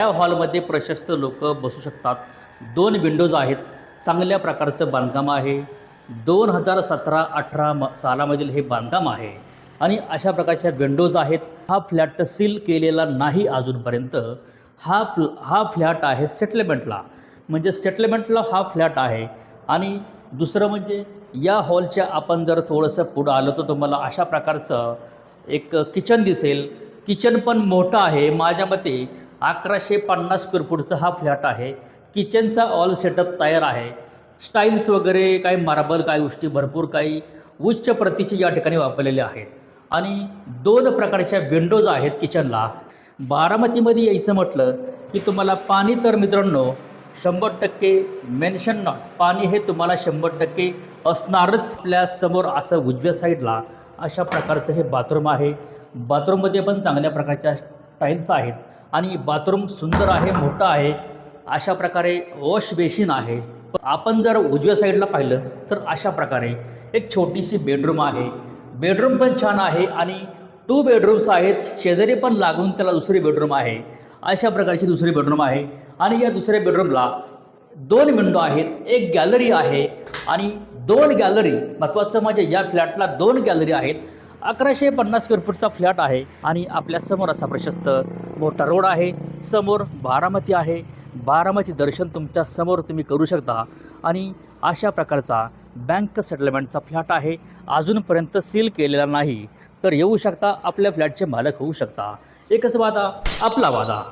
या हॉलमध्ये प्रशस्त लोक बसू शकतात. दोन विंडोज आहेत. चांगल्या प्रकारचं बांधकाम आहे. दोन हजार सतरा अठरा म सालामधील हे बांधकाम आहे. आणि अशा प्रकारच्या विंडोज आहेत. हा फ्लॅट सील केलेला नाही अजूनपर्यंत. हा फ्ल हा फ्लॅट आहे सेटलमेंटला. म्हणजे सेटलमेंटला हा फ्लॅट आहे. आणि दुसरं म्हणजे या हॉलच्या आपण जर थोडंसं पुढं आलं तर तुम्हाला अशा प्रकारचं एक किचन दिसेल. किचन पण मोठं आहे. माझ्या मते अकराशे पन्नास स्क्वेअर फूटचा हा फ्लॅट आहे. किचनचा ऑल सेटअप तयार आहे. स्टाईल्स वगैरे काही मार्बल काही गोष्टी भरपूर काही उच्च प्रतीचे या ठिकाणी वापरलेले आहेत. आणि दोन प्रकारच्या विंडोज आहेत किचनला बारामतीमध्ये यायचं म्हटलं की तुम्हाला पाणी तर मित्रांनो शंभर टक्के मेन्शन नॉट पाणी हे तुम्हाला शंभर टक्के असणारच आपल्यासमोर असं उजव्या साईडला अशा प्रकारचं हे बाथरूम आहे. बाथरूममध्ये पण चांगल्या प्रकारच्या टाईल्स आहेत आणि बाथरूम सुंदर आहे मोठं आहे. अशा प्रकारे वॉश बेसिन आहे. आपण जर उजव्या साईडला पाहिलं तर अशा प्रकारे एक छोटीशी बेडरूम आहे. बेडरूम पण छान आहे आणि टू बेडरूम्स आहेत. शेजारी पण लागून त्याला दुसरी बेडरूम आहे. अशा प्रकारची दुसरी बेडरूम आहे. आणि या दुसऱ्या बेडरूमला दोन विंडो आहेत एक गॅलरी आहे. आणि दोन गॅलरी महत्त्वाचं म्हणजे या फ्लॅटला दोन गॅलरी आहेत. अकराशे पन्नास स्क्वेअर फूटचा फ्लॅट आहे आणि आपल्यासमोर असा प्रशस्त मोठा रोड आहे. समोर बारामती आहे. बारामती दर्शन तुमच्यासमोर तुम्ही करू शकता. आणि अशा प्रकारचा बँक सेटलमेंटचा फ्लॅट आहे. अजूनपर्यंत सील केलेला नाही. तर येऊ शकता आपल्या फ्लॅटचे मालक होऊ शकता. एकच वादा आपला वादा.